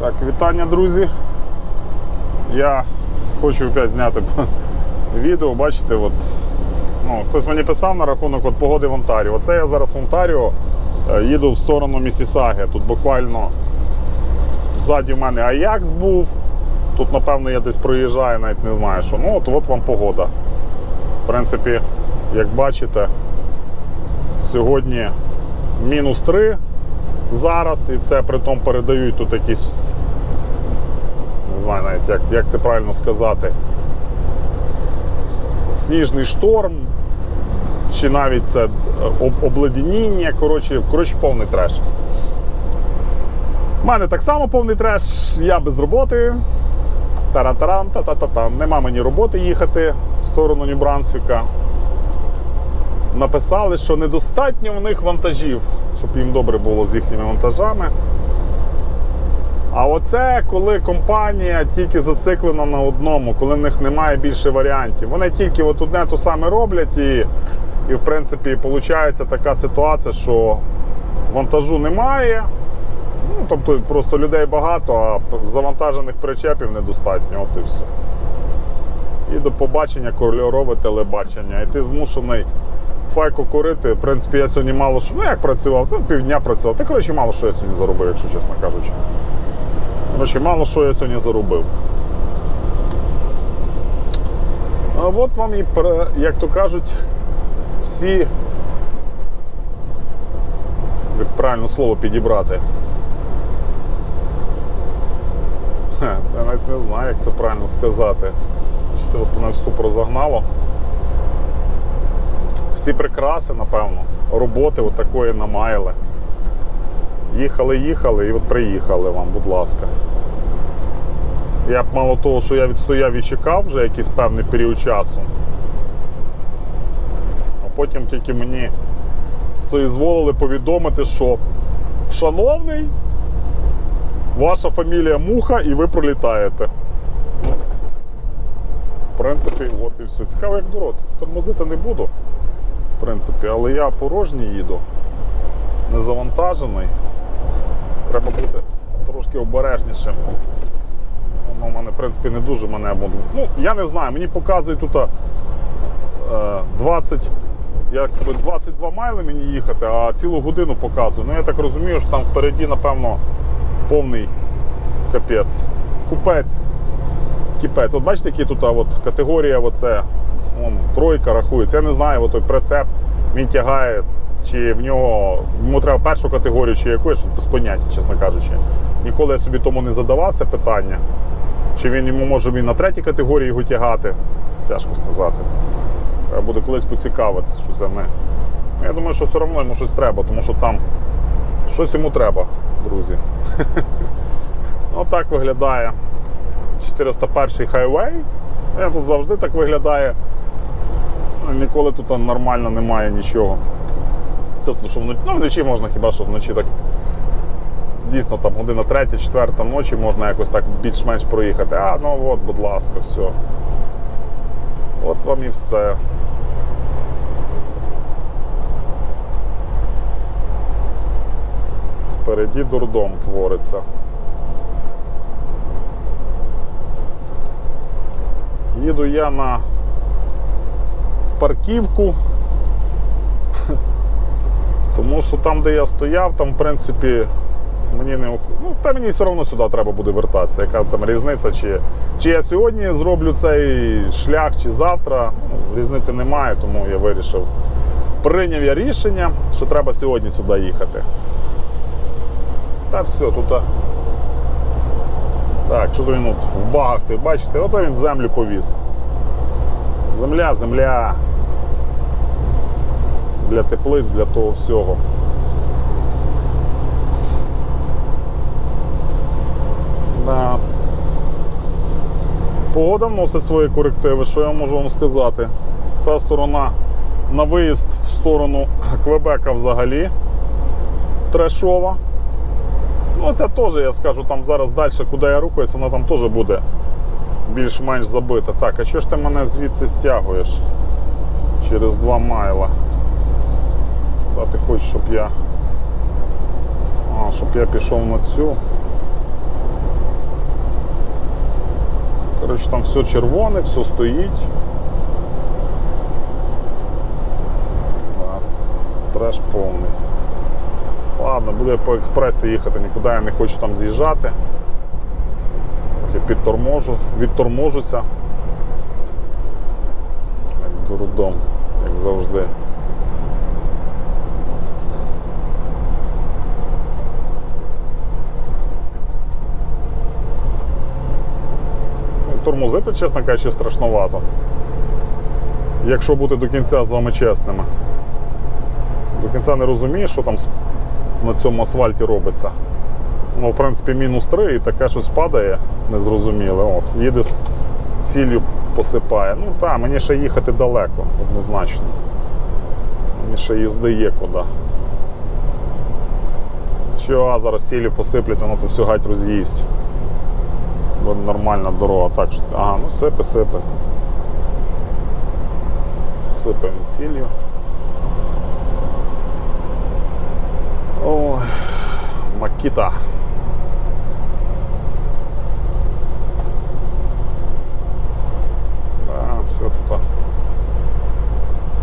Так, вітання, друзі. Я хочу опять зняти відео. Бачите, от, ну, хтось мені писав на рахунок от, погоди в Онтаріо. Оце я зараз в Онтаріо е, їду в сторону Місісаги. Тут буквально ззаді в мене Аякс був. Тут, напевно, я десь проїжджаю, навіть не знаю, що. Ну, от, от вам погода. В принципі, як бачите, сьогодні мінус 3 зараз, і це при тому передають тут якісь, не знаю навіть, як, як це правильно сказати, сніжний шторм, чи навіть це об- обледеніння, коротше, коротше, повний треш. У мене так само повний треш, я без роботи. Тарантаран, та-та-та-та. Нема мені роботи їхати в сторону Нью-Брансвіка. Написали, що недостатньо в них вантажів, щоб їм добре було з їхніми вантажами. А оце коли компанія тільки зациклена на одному, коли в них немає більше варіантів. Вони тільки от одне то саме роблять, і, і в принципі, виходить така ситуація, що вантажу немає. Ну, тобто просто людей багато, а завантажених причепів недостатньо. От і все. І до побачення кольорове телебачення. І ти змушений файку курити. В принципі, я сьогодні мало що. Ну як працював, то півдня працював. Та коротше, мало що я сьогодні заробив, якщо чесно кажучи. Коротше, мало що я сьогодні заробив. А от вам і, як то кажуть, всі. Як правильно слово підібрати. Я навіть не знаю, як це правильно сказати. Що от мене ступор загнало. Всі прикраси, напевно, роботи от такої намаяли. Їхали, їхали і от приїхали вам, будь ласка. Я б мало того, що я відстояв і чекав вже якийсь певний період часу. А потім тільки мені соізволили повідомити, що шановний, ваша фамілія Муха і ви пролітаєте. В принципі, от і все. Цікаво, як дорог. Тормозити не буду, принципі, але я порожній їду, не завантажений. Треба бути трошки обережнішим. Воно в мене, в принципі, не дуже мене буде. Ну, я не знаю, мені показують тут е, 20, якби 22 майли мені їхати, а цілу годину показує. Ну я так розумію, що там впереді, напевно, повний капець. Купець. Кіпець. От бачите, які тут от, категорія оце, вон, тройка рахується. Я не знаю, той прицеп він тягає, чи в нього йому треба першу категорію, чи яку, без поняття, чесно кажучи. Ніколи я собі тому не задавався питання. Чи він йому може він на третій категорії його тягати? Тяжко сказати. Треба буде колись поцікавитися, що це ми. Ну, Я думаю, що все одно йому щось треба, тому що там щось йому треба, друзі. Отак виглядає 401 хайвей. Я тут завжди так виглядає. Ніколи тут нормально немає нічого. Ну, що вночі, ну, вночі можна хіба що вночі так. Дійсно, там година третя, четверта ночі можна якось так більш-менш проїхати. А, ну от, будь ласка, все. От вам і все. Впереді дурдом твориться. Їду я на парківку. Тому що там, де я стояв, там, в принципі, мені не ну, та мені все одно сюди треба буде вертатися. Яка там різниця, чи, чи я сьогодні зроблю цей шлях, чи завтра. Ну, різниці немає, тому я вирішив. Прийняв я рішення, що треба сьогодні сюди їхати. Та все, тут. Так, що то він от в багах ти бачите, ото він землю повіз. Земля, земля. Для теплиць, для того всього. Да. Погода вносить свої корективи, що я можу вам сказати. Та сторона на виїзд в сторону Квебека взагалі трешова. Ну, це теж, я скажу, там зараз далі, куди я рухаюся, вона там теж буде більш-менш забита. Так, а чого ж ти мене звідси стягуєш? Через 2 майла. Куди ти хочеш, щоб я. А, щоб я пішов на цю. Коротше, там все червоне, все стоїть. Треш повний. Ладно, буду я по експресі їхати, нікуди я не хочу там з'їжджати. Трохи підторможу, відторможуся. Як дурдом, як завжди. Тормозити, чесно кажучи, страшновато. Якщо бути до кінця з вами чесними. До кінця не розумієш, що там на цьому асфальті робиться. Ну, в принципі, мінус 3 і таке щось падає незрозуміле. От, їде з сіллю посипає. Ну так, мені ще їхати далеко, однозначно. Мені ще їзди є куди. Що, а зараз сіллю посиплять, воно то все гать роз'їсть. Нормальна дорога. Так, що- ага, ну сипе, сипе. Він сіллю. Ой, Макіта. Так, все тут.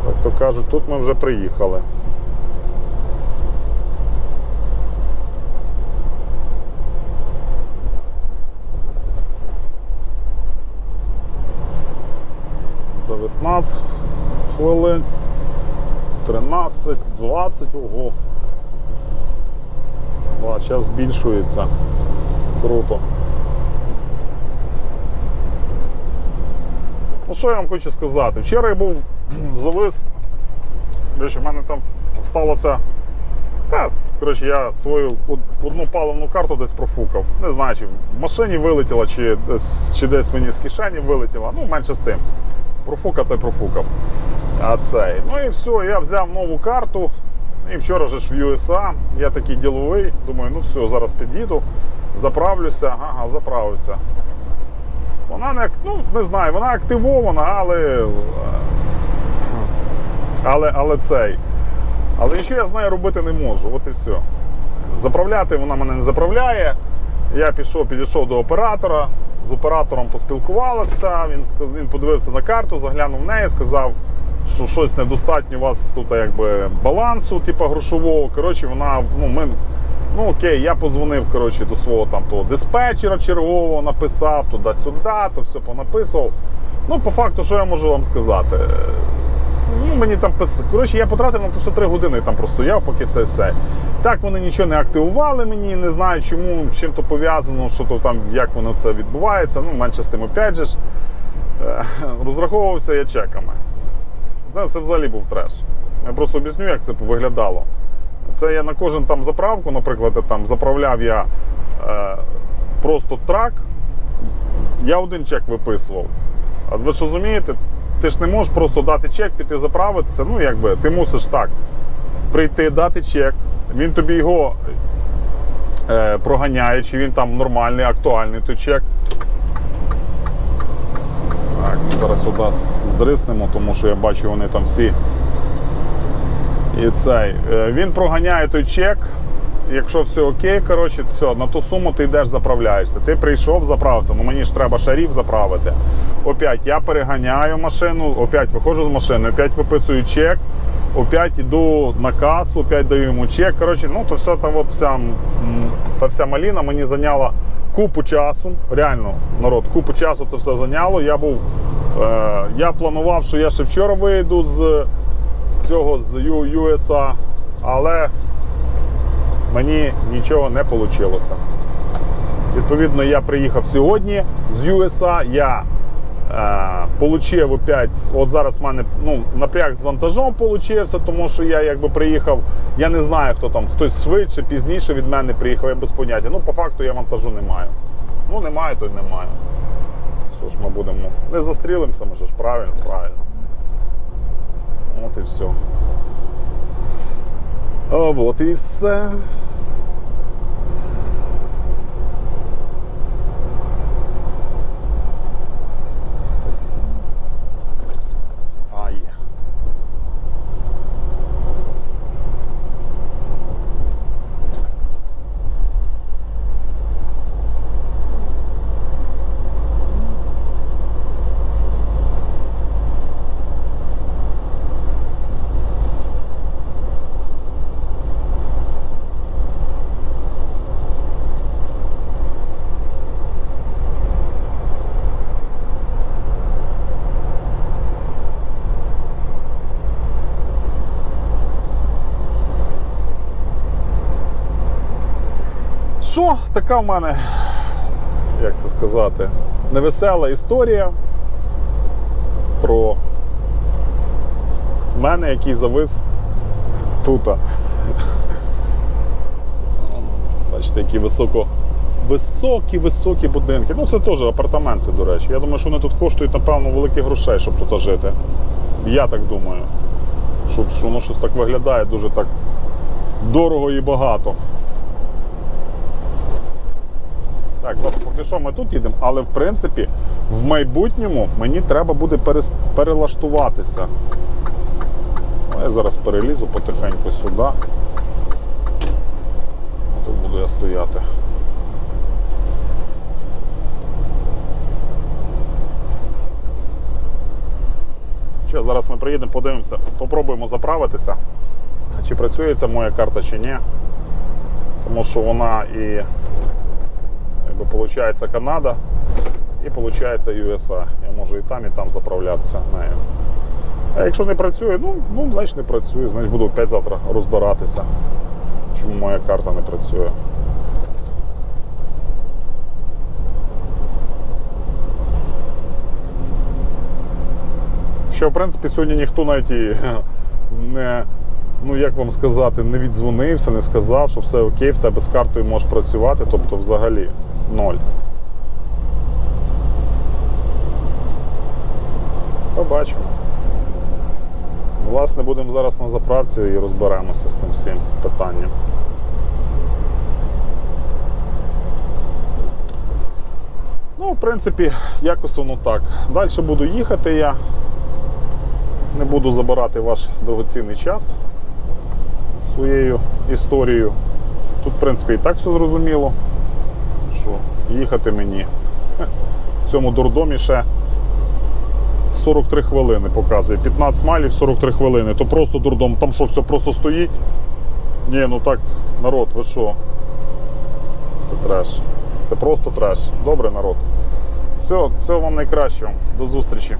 Як то кажуть, тут ми вже приїхали. Дев'ятнадцять хвилин. 13, 20, ого. Да, час збільшується. Круто. Ну, що я вам хочу сказати? Вчора я був завис. В мене там сталося. Та, коротше, я свою одну паливну карту десь профукав. Не знаю, чи в машині вилетіла, чи десь, чи десь мені з кишені вилетіла. Ну, менше з тим. Й профукав. А. Ну і все, я взяв нову карту. І вчора же ж в USA. Я такий діловий. Думаю, ну все, зараз під'їду, заправлюся, ага, заправився. Вона не, ну, не знаю, вона активована, але. Але, але цей. Але нічого я з нею робити не можу. От і все. Заправляти вона мене не заправляє. Я пішов, підійшов до оператора, з оператором поспілкувалися. Він, сказав, він подивився на карту, заглянув в неї, сказав, що щось недостатньо у вас тут якби балансу, типу грошового. Коротше, вона, ну, ми, ну окей, я позвонив коротше, до свого там того диспетчера чергового, написав туди-сюди, то все понаписував. Ну, по факту, що я можу вам сказати? Мені там пис... Коротше, я потратив на те, що 3 години там простояв, поки це все. Так вони нічого не активували мені, не знаю чому, з чим то пов'язано, що то там, як воно це відбувається. Ну, менше з тим, опять же ж, е, розраховувався я чеками. Це взагалі був треш. Я просто об'ясню, як це виглядало. Це я на кожен там заправку, наприклад, там заправляв я е, просто трак, я один чек виписував. А ви ж розумієте, ти ж не можеш просто дати чек, піти заправитися. Ну, якби ти мусиш так прийти, дати чек, він тобі його е, проганяє, чи він там нормальний, актуальний той чек. Так, зараз сюди здриснемо, тому що я бачу, вони там всі. І цей. е, Він проганяє той чек. Якщо все окей, коротше, все, на ту суму ти йдеш заправляєшся. Ти прийшов, заправився. Ну мені ж треба шарів заправити. Опять я переганяю машину, опять виходжу з машини, опять виписую чек, опять йду на касу, опять даю йому чек. Коротше, ну то все та от вся, та вся маліна мені зайняла купу часу. Реально, народ, купу часу це все зайняло. Я був. Е, я планував, що я ще вчора вийду з, з цього з USA, але мені нічого не вийшло. Відповідно, я приїхав сьогодні з USA. Я е, получив опять, от зараз в мене ну, напряг з вантажом получився, тому що я якби приїхав. Я не знаю, хто там, хтось швидше, пізніше від мене приїхав, я без поняття. Ну, по факту я вантажу не маю. Ну, немає, то й немає. Що ж ми будемо? Не застрілимося, може ж правильно, правильно. От і все. От і все. А, є. що, така в мене, як це сказати, невесела історія про мене, який завис тут. Бачите, які високо. Високі, високі будинки. Ну, це теж апартаменти, до речі. Я думаю, що вони тут коштують, напевно, великих грошей, щоб тут жити. Я так думаю. Що, що воно щось так виглядає дуже так дорого і багато. Так, от поки що ми тут їдемо, але в принципі в майбутньому мені треба буде перес- перелаштуватися. Ну, я зараз перелізу потихеньку сюди. Тут буду я стояти. Що, зараз ми приїдемо, подивимося, попробуємо заправитися. Чи працює ця моя карта, чи ні. Тому що вона і якби, виходить Канада і виходить USA. Я можу і там, і там заправлятися нею. А якщо не працює, ну, ну значить не працює, значить буду опять завтра розбиратися. Чому моя карта не працює? Що, в принципі, сьогодні ніхто навіть і не, ну як вам сказати, не віддзвонився, не сказав, що все окей, в тебе з картою можеш працювати, тобто взагалі ноль. Побачимо. Власне, будемо зараз на заправці і розберемося з тим всім питанням. Ну, в принципі, якось воно так. Далі буду їхати я. Не буду забирати ваш дорогоцінний час своєю історією. Тут, в принципі, і так все зрозуміло, їхати мені в цьому дурдомі ще 43 хвилини показує. 15 майлів 43 хвилини. То просто дурдом. Там що, все просто стоїть? Ні, ну так, народ, ви що? Це треш. Це просто треш. Добре, народ. Все, всього вам найкращого. До зустрічі.